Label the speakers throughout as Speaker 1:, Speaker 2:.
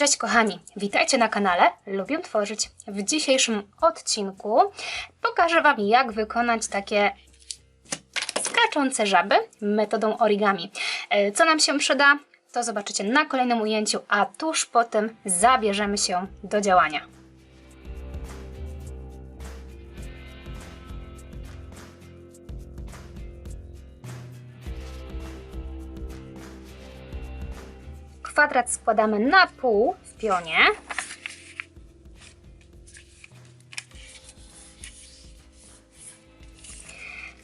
Speaker 1: Cześć kochani, witajcie na kanale Lubię Tworzyć. W dzisiejszym odcinku pokażę Wam jak wykonać takie skaczące żaby metodą origami. E, Co nam się przyda, to zobaczycie na kolejnym ujęciu, a tuż po tym zabierzemy się do działania. Kwadrat składamy na pół w pionie.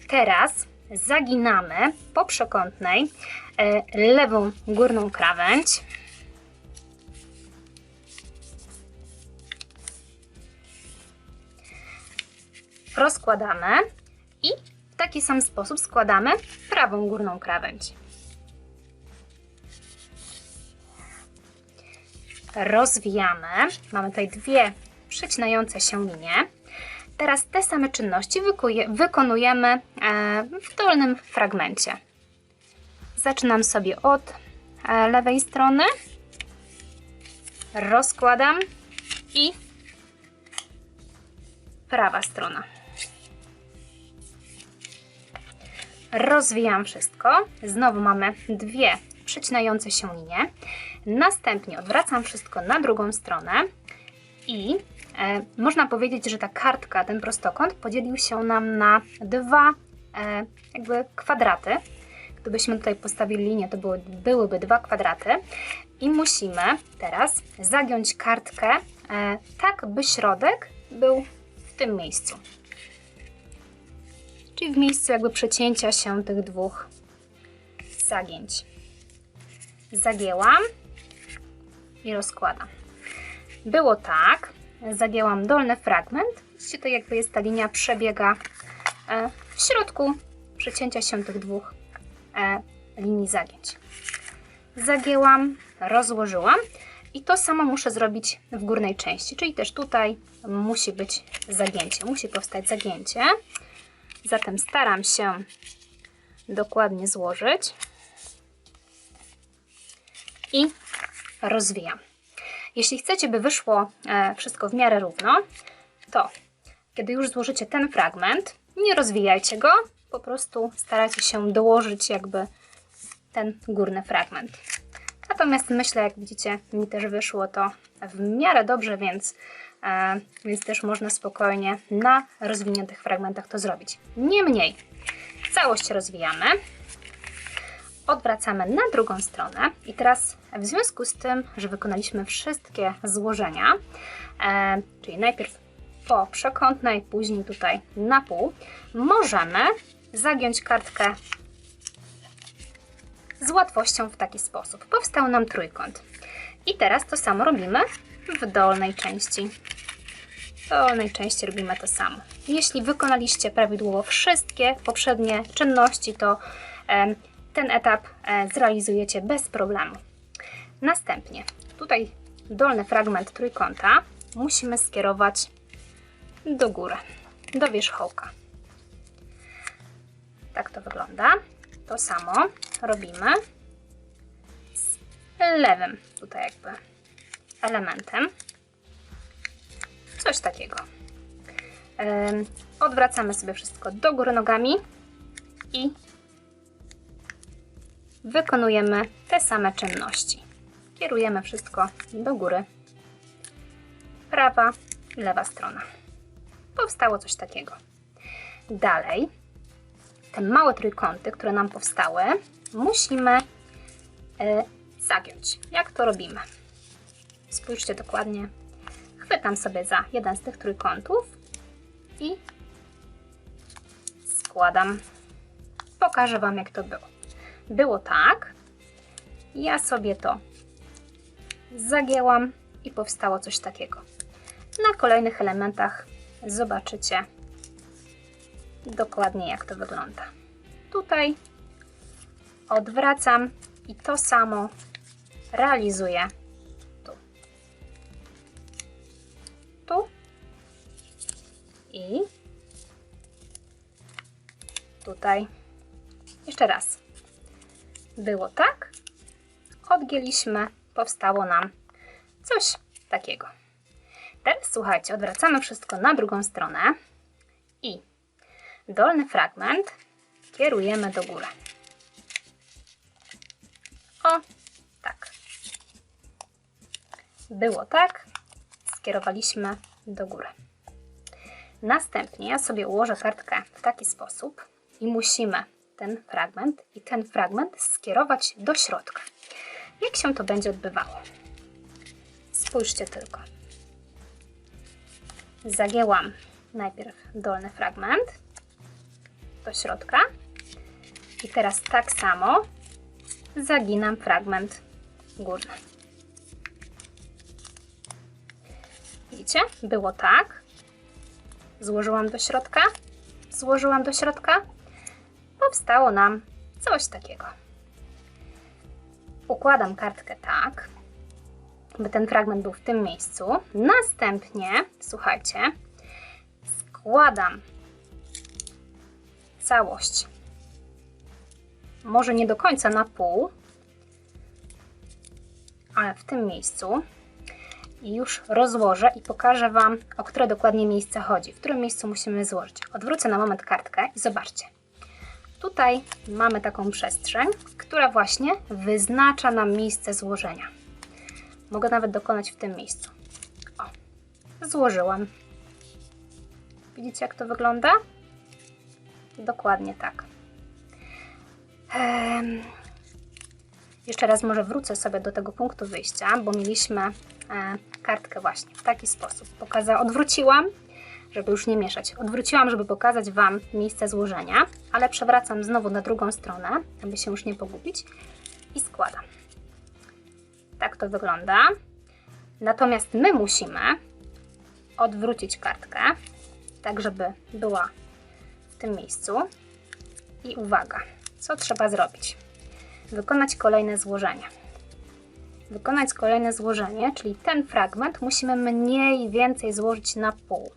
Speaker 1: Teraz zaginamy po przekątnej e, lewą górną krawędź. Rozkładamy i w taki sam sposób składamy prawą górną krawędź. Rozwijamy. Mamy tutaj dwie przecinające się linie. Teraz te same czynności wykonujemy e, w dolnym fragmencie. Zaczynam sobie od e, lewej strony, rozkładam i prawa strona. Rozwijam wszystko. Znowu mamy dwie przecinające się linie. Następnie odwracam wszystko na drugą stronę i e, można powiedzieć, że ta kartka, ten prostokąt podzielił się nam na dwa e, jakby kwadraty. Gdybyśmy tutaj postawili linię, to były, byłyby dwa kwadraty i musimy teraz zagiąć kartkę e, tak, by środek był w tym miejscu. Czyli w miejscu jakby przecięcia się tych dwóch zagięć. Zagięłam i rozkładam. Było tak, zagięłam dolny fragment. Widzicie, to jakby jest ta linia przebiega e, w środku przecięcia się tych dwóch e, linii zagięć. Zagięłam, rozłożyłam i to samo muszę zrobić w górnej części, czyli też tutaj musi być zagięcie, musi powstać zagięcie. Zatem staram się dokładnie złożyć i rozwijam. Jeśli chcecie, by wyszło e, wszystko w miarę równo, to kiedy już złożycie ten fragment, nie rozwijajcie go, po prostu starajcie się dołożyć jakby ten górny fragment. Natomiast myślę, jak widzicie, mi też wyszło to w miarę dobrze, więc, e, więc też można spokojnie na rozwiniętych fragmentach to zrobić. Niemniej, całość rozwijamy, odwracamy na drugą stronę i teraz w związku z tym, że wykonaliśmy wszystkie złożenia, e, czyli najpierw po przekątnej, później tutaj na pół, możemy zagiąć kartkę z łatwością w taki sposób. Powstał nam trójkąt. I teraz to samo robimy w dolnej części. W dolnej części robimy to samo. Jeśli wykonaliście prawidłowo wszystkie poprzednie czynności, to ten etap e, zrealizujecie bez problemu. Następnie tutaj dolny fragment trójkąta musimy skierować do góry, do wierzchołka. Tak to wygląda. To samo robimy z lewym tutaj jakby elementem. Coś takiego. Odwracamy sobie wszystko do góry nogami i wykonujemy te same czynności. Kierujemy wszystko do góry. Prawa i lewa strona. Powstało coś takiego. Dalej, te małe trójkąty, które nam powstały, musimy e, zagiąć. Jak to robimy? Spójrzcie dokładnie. Chwytam sobie za jeden z tych trójkątów i składam. Pokażę Wam, jak to było było tak. Ja sobie to zagięłam i powstało coś takiego. Na kolejnych elementach zobaczycie dokładnie jak to wygląda. Tutaj odwracam i to samo realizuję tu. Tu i tutaj. Jeszcze raz było tak, odgięliśmy, powstało nam Coś takiego. Teraz słuchajcie, odwracamy wszystko na drugą stronę i dolny fragment kierujemy do góry. O, tak. Było tak, skierowaliśmy do góry. Następnie ja sobie ułożę kartkę w taki sposób i musimy ten fragment i ten fragment skierować do środka. Jak się to będzie odbywało? Spójrzcie tylko. Zagięłam najpierw dolny fragment do środka i teraz tak samo zaginam fragment górny. Widzicie? Było tak. Złożyłam do środka, złożyłam do środka. Powstało nam coś takiego. Układam kartkę tak, by ten fragment był w tym miejscu. Następnie, słuchajcie, składam całość. Może nie do końca na pół, ale w tym miejscu. I już rozłożę i pokażę Wam, o które dokładnie miejsce chodzi, w którym miejscu musimy złożyć. Odwrócę na moment kartkę i zobaczcie. Tutaj mamy taką przestrzeń, która właśnie wyznacza nam miejsce złożenia. Mogę nawet dokonać w tym miejscu. O, złożyłam. Widzicie, jak to wygląda? Dokładnie tak. Ehm, jeszcze raz może wrócę sobie do tego punktu wyjścia, bo mieliśmy e, kartkę właśnie w taki sposób. Pokaza odwróciłam, żeby już nie mieszać. Odwróciłam, żeby pokazać Wam miejsce złożenia, ale przewracam znowu na drugą stronę, aby się już nie pogubić i składam. Tak to wygląda. Natomiast my musimy odwrócić kartkę, tak żeby była w tym miejscu. I uwaga, co trzeba zrobić? Wykonać kolejne złożenie. Wykonać kolejne złożenie, czyli ten fragment musimy mniej więcej złożyć na pół.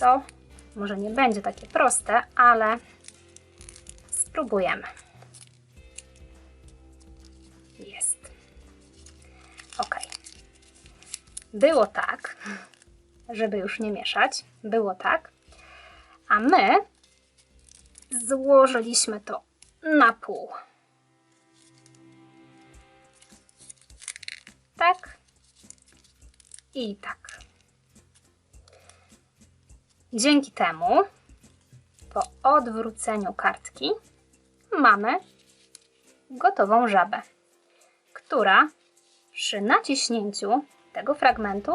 Speaker 1: Co może nie będzie takie proste, ale spróbujemy. Jest. Ok. Było tak, żeby już nie mieszać. Było tak. A my złożyliśmy to na pół. Tak. I tak. Dzięki temu, po odwróceniu kartki, mamy gotową żabę, która przy naciśnięciu tego fragmentu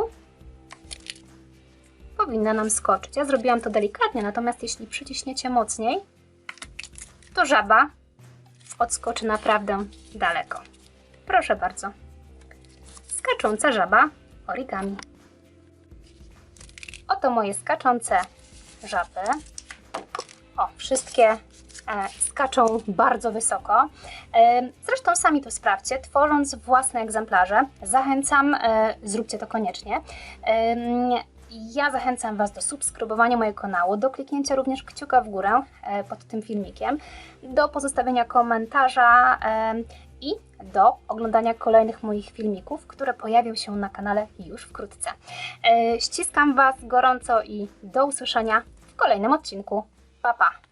Speaker 1: powinna nam skoczyć. Ja zrobiłam to delikatnie, natomiast jeśli przyciśniecie mocniej, to żaba odskoczy naprawdę daleko. Proszę bardzo. Skacząca żaba origami. Oto moje skaczące żaby. O, wszystkie e, skaczą bardzo wysoko. E, zresztą sami to sprawdźcie, tworząc własne egzemplarze. Zachęcam, e, zróbcie to koniecznie. Ja zachęcam Was do subskrybowania mojego kanału, do kliknięcia również kciuka w górę pod tym filmikiem, do pozostawienia komentarza i do oglądania kolejnych moich filmików, które pojawią się na kanale już wkrótce. E, ściskam Was gorąco i do usłyszenia w kolejnym odcinku. Pa, pa!